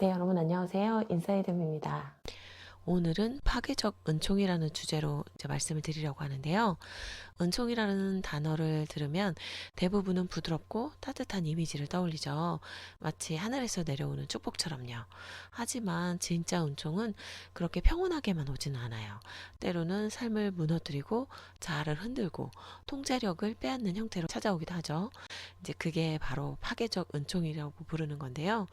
네, 여러분 안녕하세요. 인사이드입니다. 오늘은 파괴적 은총이라는 주제로 이제 말씀을 드리려고 하는데요. 은총이라는 단어를 들으면 대부분은 부드럽고 따뜻한 이미지를 떠올리죠. 마치 하늘에서 내려오는 축복처럼요. 하지만 진짜 은총은 그렇게 평온하게만 오지는 않아요. 때로는 삶을 무너뜨리고 자아를 흔들고 통제력을 빼앗는 형태로 찾아오기도 하죠. 이제 그게 바로 파괴적 은총이라고 부르는 건데요.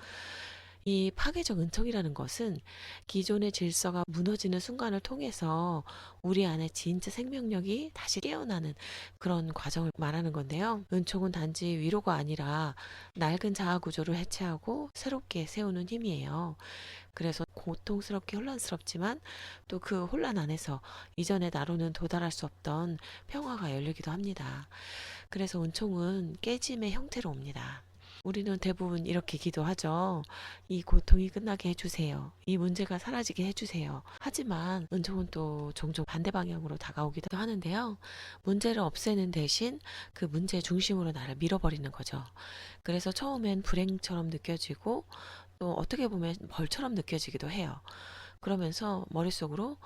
이 파괴적 은총이라는 것은 기존의 질서가 무너지는 순간을 통해서 우리 안에 진짜 생명력이 다시 깨어나는 그런 과정을 말하는 건데요. 은총은 단지 위로가 아니라 낡은 자아 구조를 해체하고 새롭게 세우는 힘이에요. 그래서 고통스럽게 혼란스럽지만 또 그 혼란 안에서 이전의 나로는 도달할 수 없던 평화가 열리기도 합니다. 그래서 은총은 깨짐의 형태로 옵니다. 우리는 대부분 이렇게 기도하죠. 이 고통이 끝나게 해주세요. 이 문제가 사라지게 해주세요. 하지만 은총은 또 종종 반대 방향으로 다가오기도 하는데요. 문제를 없애는 대신 그 문제의 중심으로 나를 밀어버리는 거죠. 그래서 처음엔 불행처럼 느껴지고 또 어떻게 보면 벌처럼 느껴지기도 해요. 그러면서 머릿속으로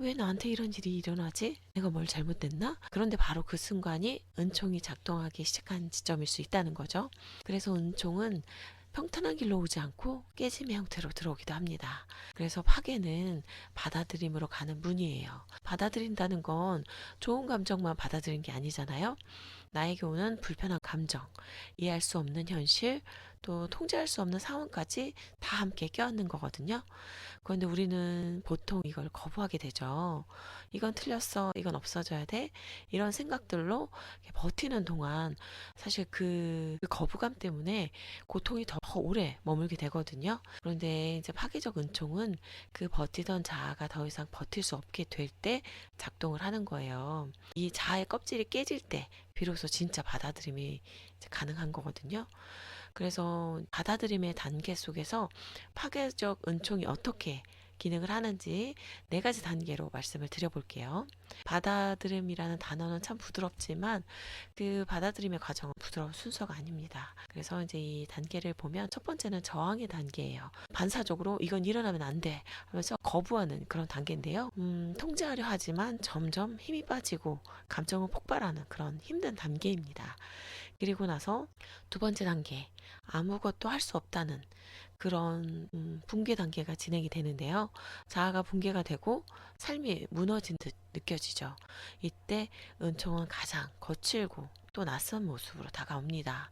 왜 나한테 이런 일이 일어나지? 내가 뭘 잘못됐나? 그런데 바로 그 순간이 은총이 작동하기 시작한 지점일 수 있다는 거죠. 그래서 은총은 평탄한 길로 오지 않고 깨짐의 형태로 들어오기도 합니다. 그래서 파괴는 받아들임으로 가는 문이에요. 받아들인다는 건 좋은 감정만 받아들인 게 아니잖아요. 나에게 오는 불편한 감정, 이해할 수 없는 현실, 또 통제할 수 없는 상황까지 다 함께 껴안는 거거든요. 그런데 우리는 보통 이걸 거부하게 되죠. 이건 틀렸어. 이건 없어져야 돼. 이런 생각들로 버티는 동안 사실 그 거부감 때문에 고통이 더 오래 머물게 되거든요. 그런데 이제 파괴적 은총은 그 버티던 자아가 더 이상 버틸 수 없게 될 때 작동을 하는 거예요. 이 자아의 껍질이 깨질 때 비로소 진짜 받아들임이 가능한 거거든요. 그래서 받아들임의 단계 속에서 파괴적 은총이 어떻게 기능을 하는지 네 가지 단계로 말씀을 드려볼게요. 받아들임이라는 단어는 참 부드럽지만 그 받아들임의 과정은 부드러운 순서가 아닙니다. 그래서 이제 이 단계를 보면 첫 번째는 저항의 단계예요. 반사적으로 이건 일어나면 안 돼 하면서 거부하는 그런 단계인데요. 음, 통제하려 하지만 점점 힘이 빠지고 감정은 폭발하는 그런 힘든 단계입니다. 그리고 나서 두 번째 단계, 아무것도 할 수 없다는 그런 음, 붕괴 단계가 진행이 되는데요. 자아가 붕괴가 되고 삶이 무너진 듯 느껴지죠. 이때 은총은 가장 거칠고 또 낯선 모습으로 다가옵니다.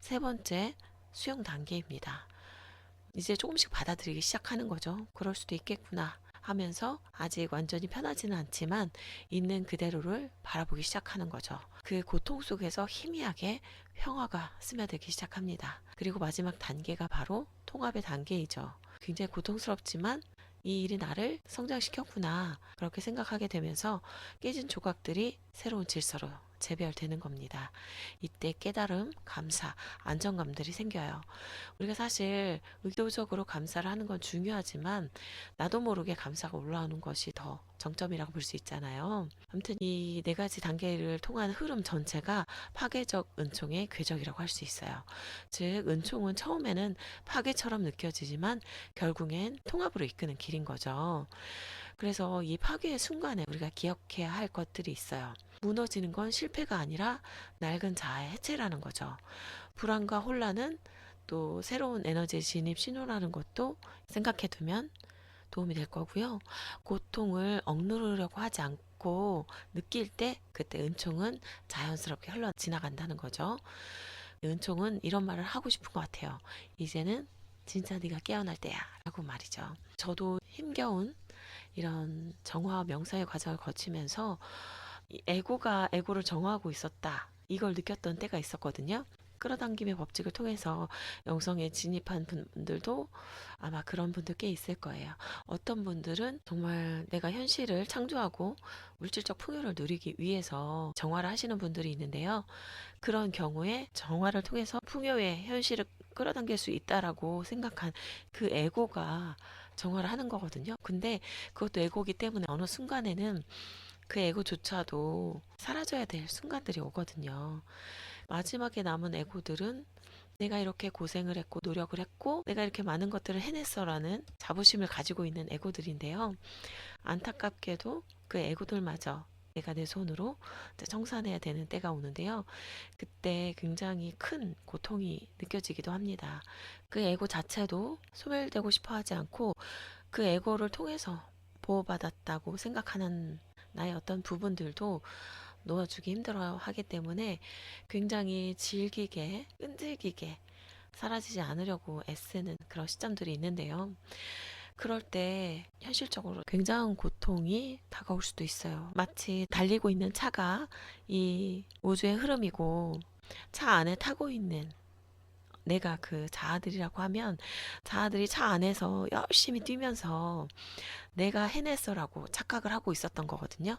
세 번째, 수용 단계입니다. 이제 조금씩 받아들이기 시작하는 거죠. 그럴 수도 있겠구나. 하면서 아직 완전히 편하지는 않지만 있는 그대로를 바라보기 시작하는 거죠. 그 고통 속에서 희미하게 평화가 스며들기 시작합니다. 그리고 마지막 단계가 바로 통합의 단계이죠. 굉장히 고통스럽지만 이 일이 나를 성장시켰구나. 그렇게 생각하게 되면서 깨진 조각들이 새로운 질서로 재배열되는 겁니다. 이때 깨달음, 감사, 안정감들이 생겨요. 우리가 사실 의도적으로 감사를 하는 건 중요하지만 나도 모르게 감사가 올라오는 것이 더 정점이라고 볼 수 있잖아요. 아무튼 이 네 가지 단계를 통한 흐름 전체가 파괴적 은총의 궤적이라고 할 수 있어요. 즉, 은총은 처음에는 파괴처럼 느껴지지만 결국엔 통합으로 이끄는 길인 거죠. 그래서 이 파괴의 순간에 우리가 기억해야 할 것들이 있어요. 무너지는 건 실패가 아니라 낡은 자아의 해체라는 거죠. 불안과 혼란은 또 새로운 에너지 진입 신호라는 것도 생각해 두면 도움이 될 거고요. 고통을 억누르려고 하지 않고 느낄 때 그때 은총은 자연스럽게 흘러 지나간다는 거죠. 은총은 이런 말을 하고 싶은 것 같아요. 이제는 진짜 네가 깨어날 때야 라고 말이죠. 저도 힘겨운 이런 정화 명상의 과정을 거치면서 에고가 에고를 정화하고 있었다. 이걸 느꼈던 때가 있었거든요. 끌어당김의 법칙을 통해서 영성에 진입한 분들도 아마 그런 분들 꽤 있을 거예요. 어떤 분들은 정말 내가 현실을 창조하고 물질적 풍요를 누리기 위해서 정화를 하시는 분들이 있는데요. 그런 경우에 정화를 통해서 풍요의 현실을 끌어당길 수 있다라고 생각한 그 에고가 정화를 하는 거거든요. 근데 그것도 에고기 때문에 어느 순간에는 그 에고조차도 사라져야 될 순간들이 오거든요. 마지막에 남은 에고들은 내가 이렇게 고생을 했고 노력을 했고 내가 이렇게 많은 것들을 해냈어라는 자부심을 가지고 있는 에고들인데요. 안타깝게도 그 에고들마저 내가 내 손으로 청산해야 되는 때가 오는데요. 그때 굉장히 큰 고통이 느껴지기도 합니다. 그 에고 자체도 소멸되고 싶어 하지 않고 그 에고를 통해서 보호받았다고 생각하는 나의 어떤 부분들도 놓아주기 힘들어 하기 때문에 굉장히 질기게, 끈질기게 사라지지 않으려고 애쓰는 그런 시점들이 있는데요. 그럴 때 현실적으로 굉장한 고통이 다가올 수도 있어요. 마치 달리고 있는 차가 이 우주의 흐름이고 차 안에 타고 있는 내가 그 자아들이라고 하면 자아들이 차 안에서 열심히 뛰면서 내가 해냈어라고 착각을 하고 있었던 거거든요.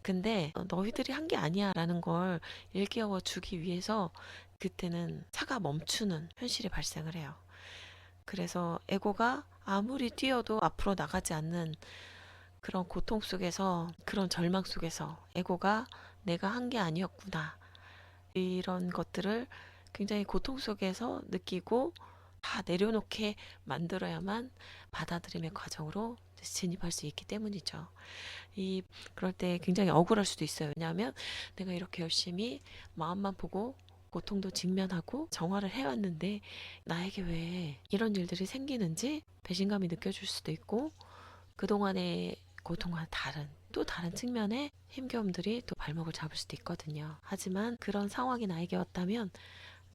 근데 어, 너희들이 한 게 아니야 라는 걸 일깨워 주기 위해서 그때는 차가 멈추는 현실이 발생을 해요. 그래서 에고가 아무리 뛰어도 앞으로 나가지 않는 그런 고통 속에서 그런 절망 속에서 에고가 내가 한 게 아니었구나 이런 것들을 굉장히 고통 속에서 느끼고 다 내려놓게 만들어야만 받아들임의 과정으로 진입할 수 있기 때문이죠. 이 그럴 때 굉장히 억울할 수도 있어요. 왜냐하면 내가 이렇게 열심히 마음만 보고 고통도 직면하고 정화를 해왔는데 나에게 왜 이런 일들이 생기는지 배신감이 느껴질 수도 있고 그동안의 고통과 다른 또 다른 측면의 힘겨움들이 또 발목을 잡을 수도 있거든요. 하지만 그런 상황이 나에게 왔다면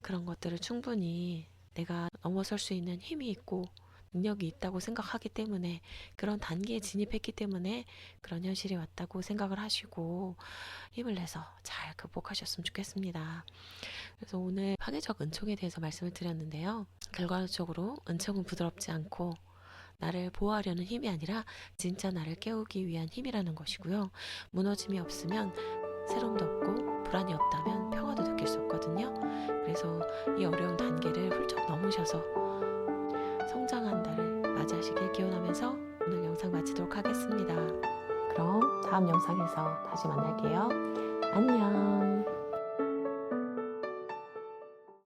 그런 것들을 충분히 내가 넘어설 수 있는 힘이 있고 능력이 있다고 생각하기 때문에 그런 단계에 진입했기 때문에 그런 현실이 왔다고 생각을 하시고 힘을 내서 잘 극복하셨으면 좋겠습니다. 그래서 오늘 파괴적 은총에 대해서 말씀을 드렸는데요. 결과적으로 은총은 부드럽지 않고 나를 보호하려는 힘이 아니라 진짜 나를 깨우기 위한 힘이라는 것이고요. 무너짐이 없으면 새로움도 없고 불안이 없다면 평화도 느낄 수 없거든요. 그래서 이 어려운 단계를 훌쩍 넘으셔서 성장한 날을 맞이하시길 기원하면서 오늘 영상 마치도록 하겠습니다. 그럼 다음 영상에서 다시 만날게요. 안녕.